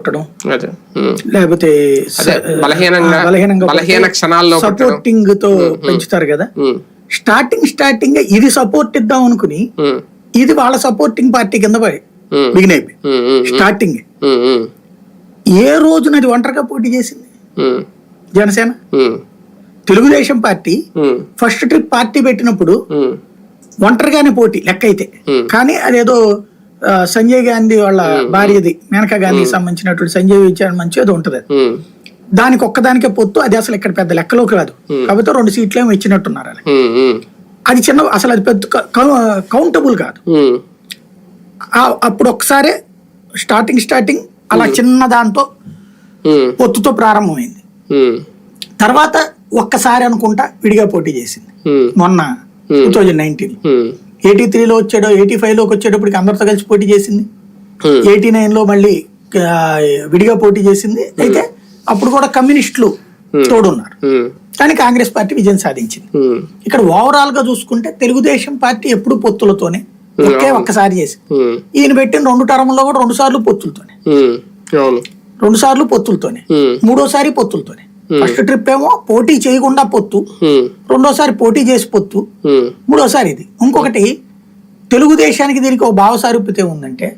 కొట్టడం. లేకపోతే బలహీన క్షణాల్లో. సపోర్టింగ్తో పెంచుతారు కదా. స్టార్టింగ్ స్టార్టింగ్ ఇది సపోర్ట్ ఇద్దాం అనుకుని. ఇది వాళ్ళ సపోర్టింగ్ పార్టీ కింద పడి. బిగిన్ అయిపోయి. స్టార్టింగ్. ఏ రోజున అది ఒంటరిగా పోటీ చేసింది. Janasena. Telugu Desam party. First trip party పెట్టినప్పుడు. ఒంటరిగానే పోటీ లెక్క అయితే. కానీ అదేదో సంజయ్ గాంధీ వాళ్ళ భార్యది మేనకా గాంధీకి సంబంధించినటువంటి సంజయ్ విచారణ మంచి ఉంటది అది. ఉమ్. దానికి ఒక్కదానికే పొత్తు అది అసలు ఇక్కడ పెద్ద లెక్కలోకి రాదు. కాకపోతే రెండు సీట్లు ఏమో ఇచ్చినట్టున్నారు అది చిన్న అసలు అది పెద్ద కౌంటబుల్ కాదు. అప్పుడు ఒకసారి స్టార్టింగ్ స్టార్టింగ్ అలా చిన్న దాంతో. పొత్తుతో ప్రారంభమైంది. తర్వాత ఒక్కసారి అనుకుంటా విడిగా పోటీ చేసింది. మొన్న టూ థౌజండ్ నైన్టీన్. ఎయిటీ త్రీలో వచ్చాడో ఎయిటీ ఫైవ్లోకి వచ్చేటప్పటికి అందరితో కలిసి పోటీ చేసింది. ఎయిటీ నైన్లో మళ్ళీ విడిగా పోటీ చేసింది. అయితే అప్పుడు కూడా కమ్యూనిస్టులు తోడున్నారు. ఉమ్. కానీ కాంగ్రెస్ పార్టీ విజయం సాధించింది. ఇక్కడ ఓవరాల్గా చూసుకుంటే తెలుగుదేశం పార్టీ ఎప్పుడు పొత్తులతోనే ఒకే ఒక్కసారి చేసి. ఈయన పెట్టిన రెండు టర్మ్లో కూడా రెండు సార్లు పొత్తులతోనే. రెండు సార్లు పొత్తులతోనే. మూడోసారి పొత్తులతోనే. ఫస్ట్ ట్రిప్ ఏమో పోటీ చేయకుండా పొత్తు ఉమ్. రెండోసారి పోటీ చేసి పొత్తు ఉమ్. మూడోసారి ఇది ఇంకొకటి తెలుగుదేశానికి దీనికి ఒక భావ సారూప్యత ఉందంటే.